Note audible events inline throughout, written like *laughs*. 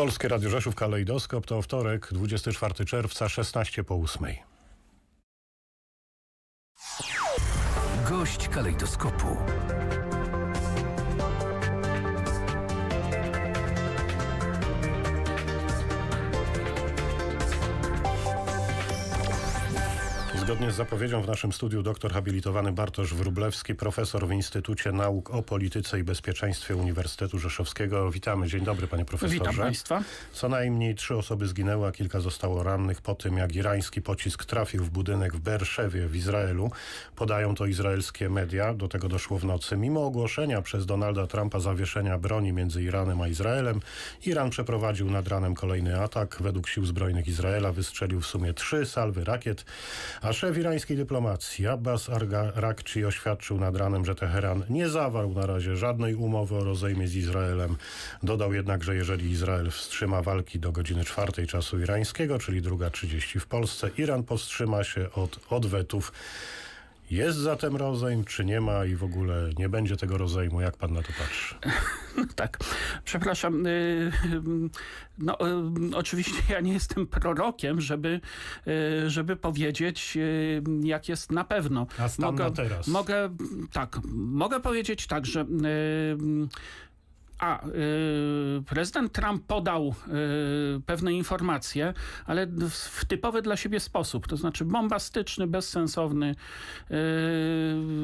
Polskie Radio Rzeszów Kalejdoskop to wtorek, 24 czerwca, 16 po 8. Gość kalejdoskopu. Zgodnie z zapowiedzią w naszym studiu doktor habilitowany Bartosz Wróblewski, profesor w Instytucie Nauk o Polityce i Bezpieczeństwie Uniwersytetu Rzeszowskiego. Witamy. Dzień dobry panie profesorze. Witam Państwa. Co najmniej trzy osoby zginęły, a kilka zostało rannych po tym, jak irański pocisk trafił w budynek w Berszewie w Izraelu. Podają to izraelskie media. Do tego doszło w nocy. Mimo ogłoszenia przez Donalda Trumpa zawieszenia broni między Iranem a Izraelem, Iran przeprowadził nad ranem kolejny atak. Według sił zbrojnych Izraela wystrzelił w sumie trzy salwy rakiet, a szef irańskiej dyplomacji Abbas Argakci oświadczył nad ranem, że Teheran nie zawarł na razie żadnej umowy o rozejmie z Izraelem. Dodał jednak, że jeżeli Izrael wstrzyma walki do godziny czwartej czasu irańskiego, czyli druga 30 w Polsce, Iran powstrzyma się od odwetów. Jest zatem rozejm, czy nie ma i w ogóle nie będzie tego rozejmu? Jak pan na to patrzy? *laughs* No tak, przepraszam. y, No, y, oczywiście ja nie jestem prorokiem, żeby, y, żeby powiedzieć, y, jak jest na pewno. A stan mogę, na teraz? Mogę, tak, mogę powiedzieć tak, że y, a, y, prezydent Trump podał y, pewne informacje, ale w, w typowy dla siebie sposób, to znaczy bombastyczny, bezsensowny. Y,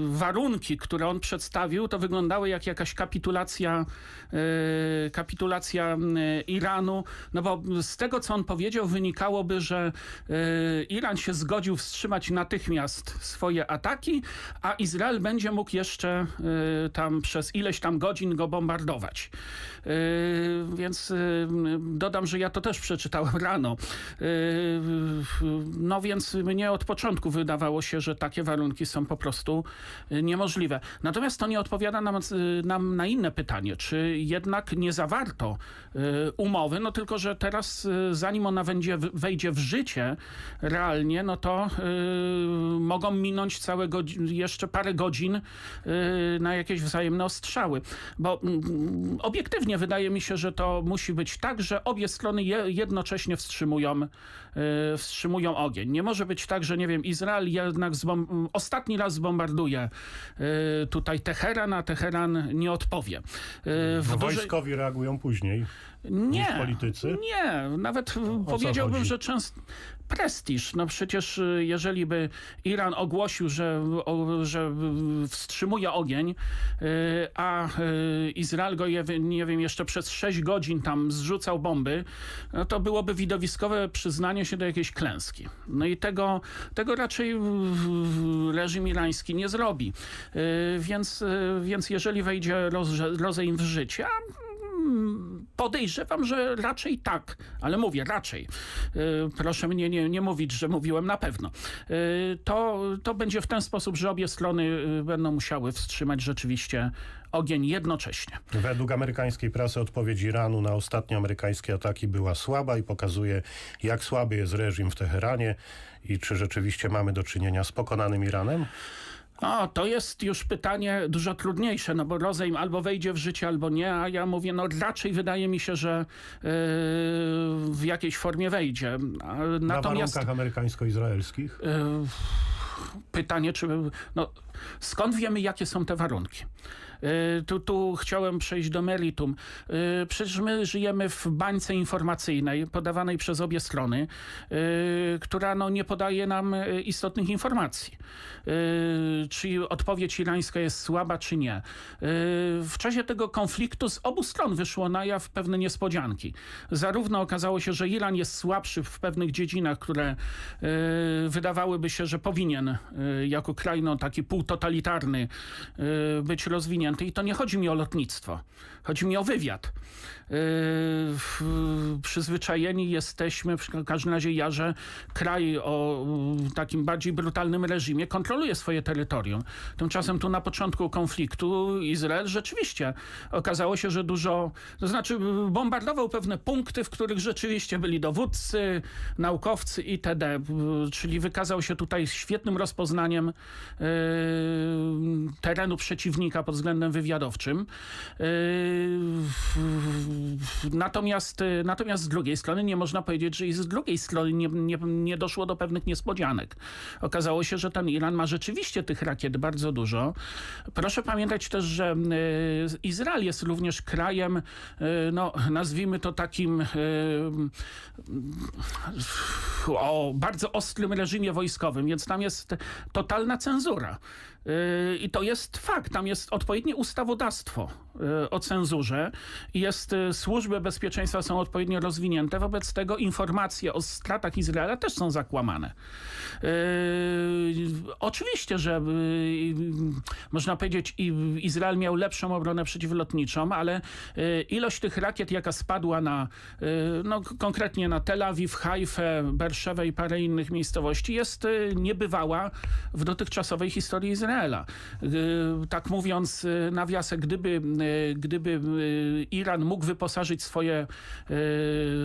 warunki, które on przedstawił, to wyglądały jak jakaś kapitulacja, y, kapitulacja y, Iranu, no bo z tego, co on powiedział, wynikałoby, że y, Iran się zgodził wstrzymać natychmiast swoje ataki, a Izrael będzie mógł jeszcze tam przez ileś tam godzin go bombardować. Yy, więc yy, dodam, że ja to też przeczytałem *laughs* rano. Yy, no więc mnie od początku wydawało się, że takie warunki są po prostu niemożliwe. Natomiast to nie odpowiada nam, nam na inne pytanie, czy jednak nie zawarto umowy, no tylko, że teraz zanim ona będzie, wejdzie w życie realnie, no to mogą minąć całe jeszcze parę godzin na jakieś wzajemne ostrzały. Bo mm, obiektywnie wydaje mi się, że to musi być tak, że obie strony je, jednocześnie wstrzymują, yy, wstrzymują ogień. Nie może być tak, że nie wiem, Izrael jednak ostatni raz zbombarduje yy, tutaj Teheran, a Teheran nie odpowie. W No, wojskowi reagują później. nie, politycy? Nie, nawet powiedziałbym, że często prestiż. No przecież y, jeżeli by Iran ogłosił, że, że wstrzymuje ogień, y, a y, Izrael go, je- nie wiem, jeszcze przez 6 godzin tam zrzucał bomby, no to byłoby widowiskowe przyznanie się do jakiejś klęski. No i tego, tego raczej reżim irański nie zrobi. Więc, więc jeżeli wejdzie rozejm w życie, Podejrzewam, że raczej tak, ale mówię raczej. Yy, Proszę mnie nie, nie mówić, że mówiłem na pewno. Yy, To, to będzie w ten sposób, że obie strony yy, będą musiały wstrzymać rzeczywiście ogień jednocześnie. Według amerykańskiej prasy odpowiedź Iranu na ostatnie amerykańskie ataki była słaba i pokazuje, jak słaby jest reżim w Teheranie i czy rzeczywiście mamy do czynienia z pokonanym Iranem? O, to jest już pytanie dużo trudniejsze, no bo rozejm albo wejdzie w życie, albo nie, a ja mówię, no raczej wydaje mi się, że yy, w jakiejś formie wejdzie. A Na Natomiast warunkach amerykańsko-izraelskich? Yy, pytanie, czy. No, skąd wiemy, jakie są te warunki? Yy, Tu, tu chciałem przejść do meritum. Yy, Przecież my żyjemy w bańce informacyjnej podawanej przez obie strony, yy, która no, nie podaje nam istotnych informacji. Czy odpowiedź irańska jest słaba, czy nie. W czasie tego konfliktu z obu stron wyszło na jaw pewne niespodzianki. Zarówno okazało się, że Iran jest słabszy w pewnych dziedzinach, które wydawałyby się, że powinien yy, jako kraj no, taki półtotalitarny yy, być rozwinięty. I to nie chodzi mi o lotnictwo. Chodzi mi o wywiad. W- Przyzwyczajeni jesteśmy, w każdym razie ja, że kraj o takim bardziej brutalnym reżimie kontroluje swoje terytorium. Tymczasem tu na początku konfliktu Izrael rzeczywiście okazało się, że dużo, to znaczy bombardował pewne punkty, w których rzeczywiście byli dowódcy, naukowcy itd. Czyli wykazał się tutaj świetnym rozpoznaniem yy, terenu przeciwnika pod względem wywiadowczym. Yy, Natomiast, natomiast z drugiej strony nie można powiedzieć, że i z drugiej strony nie, nie, nie doszło do pewnych niespodzianek. Okazało się, że ten Iran ma rzeczywiście tych rakiet bardzo dużo. Proszę pamiętać też, że y, Izrael jest również krajem, no, nazwijmy to takim o bardzo ostrym reżimie wojskowym, więc tam jest totalna cenzura. Yy, I to jest fakt, tam jest odpowiednie ustawodawstwo yy, o cenzurze jest yy, służby bezpieczeństwa są odpowiednio rozwinięte, wobec tego informacje o stratach Izraela też są zakłamane. Oczywiście, że można powiedzieć, Izrael miał lepszą obronę przeciwlotniczą, ale ilość tych rakiet, jaka spadła na, no, konkretnie na Tel Awiw, Hajfę, Berszewę i parę innych miejscowości, jest yy, niebywała w dotychczasowej historii Izraela. Yy, Tak mówiąc, yy, nawiasem, gdyby, gdyby Iran mógł wyposażyć swoje,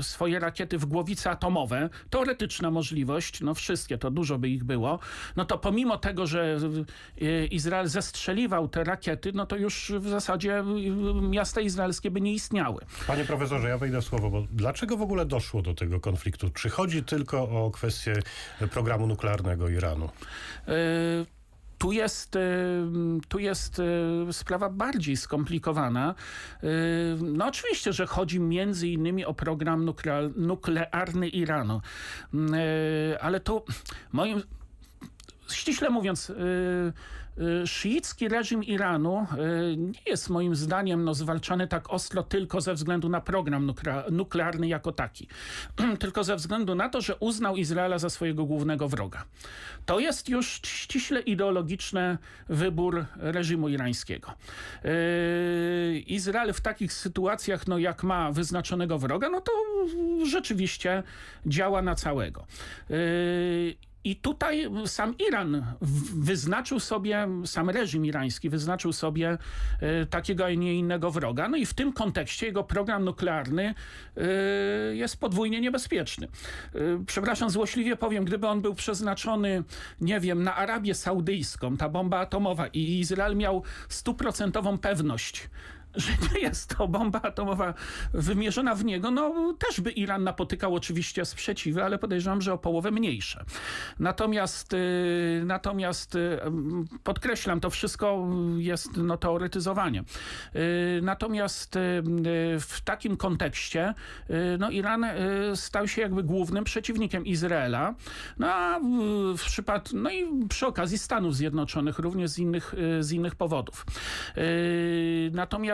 swoje rakiety w głowice atomowe, teoretyczna możliwość, no wszystkie, to dużo by ich było, no to pomimo tego, że Izrael zestrzeliwał te rakiety, no to już w zasadzie miasta izraelskie by nie istniały. Panie profesorze, ja wejdę w słowo, bo dlaczego w ogóle doszło do tego konfliktu? Czy chodzi tylko o kwestię programu nuklearnego Iranu? Yy, Tu jest, yy, tu jest yy, sprawa bardziej skomplikowana. No oczywiście, że chodzi między innymi o program nuklea- nuklearny Iranu. Ale tu moim ściśle mówiąc, y, y, szyicki reżim Iranu y, nie jest moim zdaniem no, zwalczany tak ostro tylko ze względu na program nukle- nuklearny jako taki. *clears throat* tylko ze względu na to, że uznał Izraela za swojego głównego wroga. To jest już ściśle ideologiczny wybór reżimu irańskiego. Izrael w takich sytuacjach, no jak ma wyznaczonego wroga, no to rzeczywiście działa na całego. I tutaj sam Iran wyznaczył sobie, sam reżim irański wyznaczył sobie e, takiego, a nie innego wroga. No i w tym kontekście jego program nuklearny e, jest podwójnie niebezpieczny. E, przepraszam, złośliwie powiem, gdyby on był przeznaczony, nie wiem, na Arabię Saudyjską, ta bomba atomowa i Izrael miał stuprocentową pewność, że nie jest to bomba atomowa wymierzona w niego, no też by Iran napotykał oczywiście sprzeciwy, ale podejrzewam, że o połowę mniejsze. Natomiast, y, natomiast y, podkreślam, to wszystko jest no, teoretyzowanie. Y, Natomiast w takim kontekście no, Iran stał się jakby głównym przeciwnikiem Izraela, no a w przypadku, no i przy okazji Stanów Zjednoczonych również z innych, z innych powodów. Y,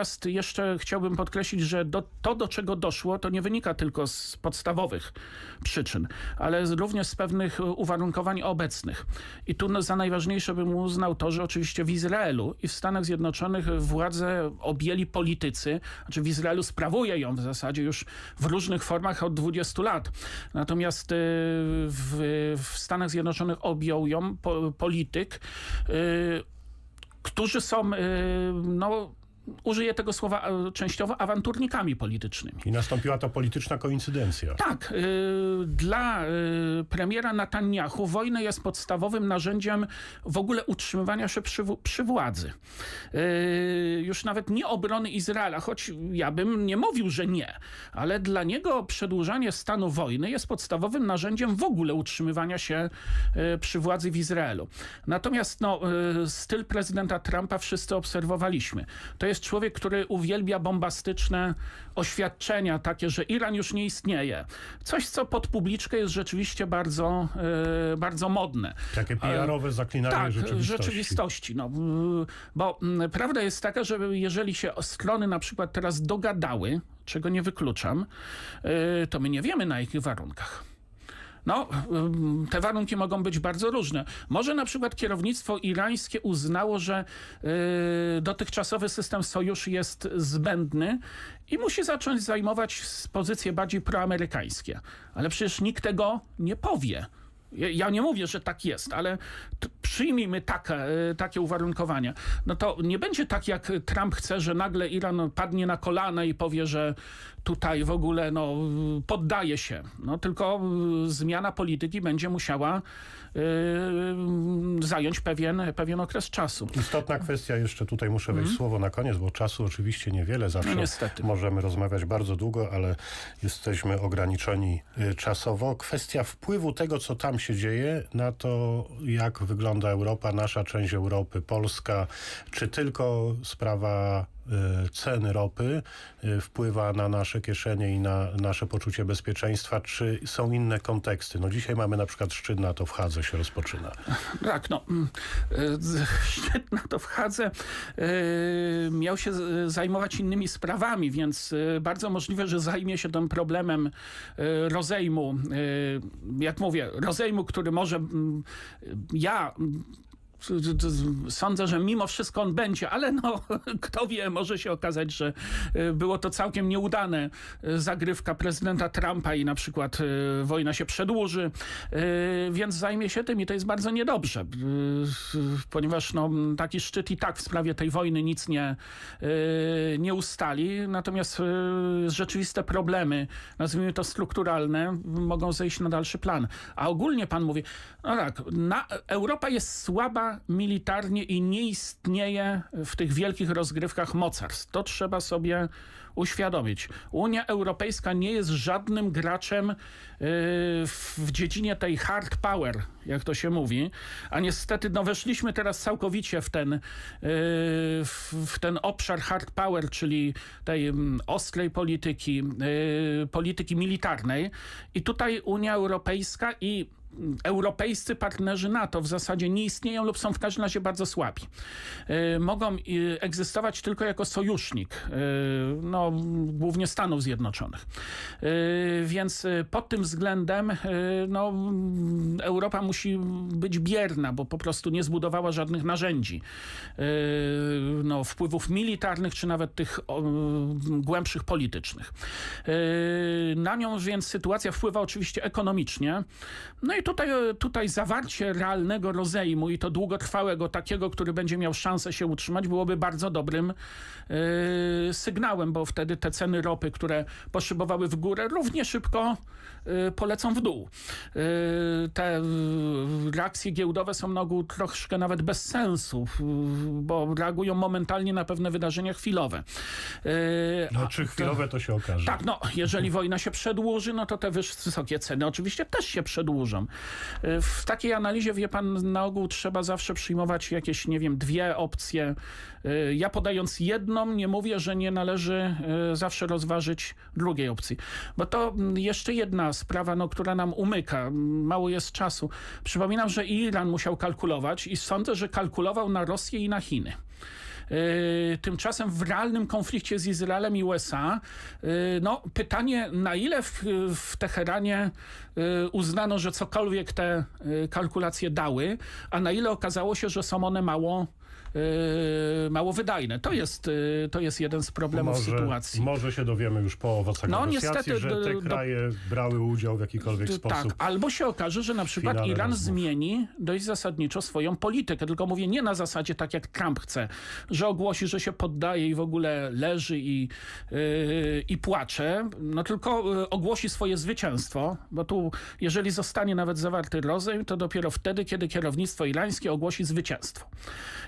Natomiast jeszcze chciałbym podkreślić, że do, to, do czego doszło, to nie wynika tylko z podstawowych przyczyn, ale również z pewnych uwarunkowań obecnych. I tu no, za najważniejsze bym uznał to, że oczywiście w Izraelu i w Stanach Zjednoczonych władzę objęli politycy, znaczy w Izraelu sprawuje ją w zasadzie już w różnych formach od 20 lat. Natomiast y, w, w Stanach Zjednoczonych objął ją po, polityk, y, którzy są, y, no, użyję tego słowa y, częściowo, awanturnikami politycznymi. I nastąpiła ta polityczna koincydencja. Tak, y, dla y, premiera Netanyahu wojna jest podstawowym narzędziem w ogóle utrzymywania się przy, przy władzy. Y, już nawet nie obrony Izraela, choć ja bym nie mówił, że nie, ale dla niego przedłużanie stanu wojny jest podstawowym narzędziem w ogóle utrzymywania się przy władzy w Izraelu. Natomiast no, styl prezydenta Trumpa wszyscy obserwowaliśmy. To jest człowiek, który uwielbia bombastyczne oświadczenia, takie, że Iran już nie istnieje. Coś, co pod publiczkę jest rzeczywiście bardzo, y, bardzo modne. Takie PR-owe zaklinanie Tak, rzeczywistości. rzeczywistości. No, bo mm, prawda jest taka, że jeżeli się strony na przykład teraz dogadały, czego nie wykluczam, y, to my nie wiemy na jakich warunkach. No, ym, te warunki mogą być bardzo różne. Może na przykład kierownictwo irańskie uznało, że y, dotychczasowy system sojuszu jest zbędny i musi zacząć zajmować pozycje bardziej proamerykańskie. Ale przecież nikt tego nie powie. Ja nie mówię, że tak jest, ale przyjmijmy takie, e, takie uwarunkowania. No to nie będzie tak, jak Trump chce, że nagle Iran padnie na kolana i powie, że tutaj w ogóle no, poddaje się. No, tylko y, zmiana polityki będzie musiała y, zająć pewien, pewien okres czasu. Istotna kwestia, jeszcze tutaj muszę wejść słowo na koniec, bo czasu oczywiście niewiele, zawsze Mhm. No niestety. możemy rozmawiać bardzo długo, ale jesteśmy ograniczeni y, czasowo. Kwestia wpływu tego, co tam się dzieje, na to, jak wygląda Europa, nasza część Europy, Polska, czy tylko sprawa ceny ropy y, wpływa na nasze kieszenie i na nasze poczucie bezpieczeństwa, czy są inne konteksty? No dzisiaj mamy na przykład szczyt NATO w Hadze się rozpoczyna. Tak, no. mm, z- *laughs* Szczyt na to w Hadze miał się zajmować innymi sprawami, więc bardzo możliwe, że zajmie się tym problemem rozejmu. Jak mówię, rozejmu, który może mm, ja mm, Sądzę, że mimo wszystko on będzie, ale no, *laughs* kto wie, może się okazać, że y, było to całkiem nieudane. Y, zagrywka prezydenta Trumpa i na przykład y, wojna się przedłuży, więc zajmie się tym i to jest bardzo niedobrze, ponieważ no, taki szczyt i tak w sprawie tej wojny nic nie, nie ustali, natomiast rzeczywiste problemy, nazwijmy to strukturalne, mogą zejść na dalszy plan. A ogólnie pan mówi, no tak, na, Europa jest słaba militarnie i nie istnieje w tych wielkich rozgrywkach mocarstw. To trzeba sobie uświadomić. Unia Europejska nie jest żadnym graczem y, w, dziedzinie tej hard power, jak to się mówi, a niestety no, weszliśmy teraz całkowicie w ten, y, w, ten obszar hard power, czyli tej mm, ostrej polityki, y, polityki militarnej i tutaj Unia Europejska i mm, europejscy partnerzy NATO w zasadzie nie istnieją lub są w każdym razie bardzo słabi. Mogą egzystować tylko jako sojusznik, y, głównie Stanów Zjednoczonych. Y, Więc y, pod tym względem y, no, Europa musi być bierna, bo po prostu nie zbudowała żadnych narzędzi no, wpływów militarnych, czy nawet tych głębszych politycznych. Na nią więc sytuacja wpływa oczywiście ekonomicznie. No i tutaj, tutaj zawarcie realnego rozejmu i to długotrwałego, takiego, który będzie miał szansę się utrzymać, byłoby bardzo dobrym sygnałem, bo wtedy te ceny ropy, które poszybowały w górę, równie szybko y, polecą w dół. Y, te y, reakcje giełdowe są na ogół troszkę nawet bez sensu, bo reagują momentalnie na pewne wydarzenia chwilowe. No, czy chwilowe to się okaże. tak, no, jeżeli wojna się przedłuży, no to te wysokie ceny oczywiście też się przedłużą. W takiej analizie, wie pan, na ogół trzeba zawsze przyjmować jakieś, nie wiem, dwie opcje. Ja podając jedną, nie mówię, że nie należy zawsze rozważyć drugiej opcji. Bo to mm, jeszcze jedna sprawa, no, która nam umyka. Mm, Mało jest czasu. Przypominam, że Iran musiał kalkulować i sądzę, że kalkulował na Rosję i na Chiny. Yy, Tymczasem w realnym konflikcie z Izraelem i USA, yy, no pytanie na ile w, w Teheranie uznano, że cokolwiek te kalkulacje dały, a na ile okazało się, że są one mało, mało wydajne. To jest, yy, to jest jeden z problemów sytuacji. Może się dowiemy już po owocach No, niestety, że do- te do- kraje brały udział w jakikolwiek Tak, sposób. albo się okaże, że na przykład finale Iran rozmów. zmieni dość zasadniczo swoją politykę. Tylko mówię nie na zasadzie tak jak Trump chce, że ogłosi, że się poddaje i w ogóle leży i, yy, i płacze, no tylko yy, ogłosi swoje zwycięstwo, bo tu jeżeli zostanie nawet zawarty rozejm, to dopiero wtedy, kiedy kierownictwo irańskie ogłosi zwycięstwo.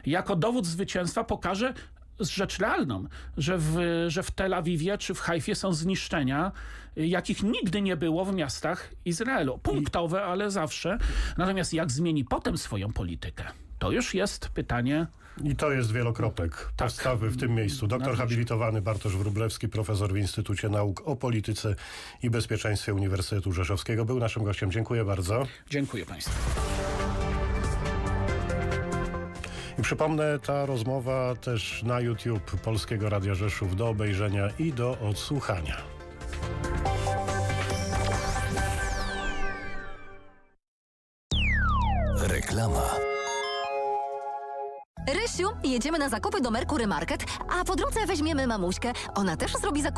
Jako dowód zwycięstwa pokaże, rzecz realną, że w, że w Tel Awiwie czy w Hajfie są zniszczenia, jakich nigdy nie było w miastach Izraelu. Punktowe, ale zawsze. Natomiast jak zmieni potem swoją politykę? To już jest pytanie. I to jest wielokropek Tak. postawy w tym miejscu. Doktor habilitowany Bartosz Wróblewski, profesor w Instytucie Nauk o Polityce i Bezpieczeństwie Uniwersytetu Rzeszowskiego, był naszym gościem. Dziękuję bardzo. Dziękuję Państwu. I przypomnę, ta rozmowa też na YouTube Polskiego Radia Rzeszów do obejrzenia i do odsłuchania. Reklama. Rysiu, jedziemy na zakupy do Merkury Market, a po drodze weźmiemy mamuśkę. Ona też zrobi zakupy.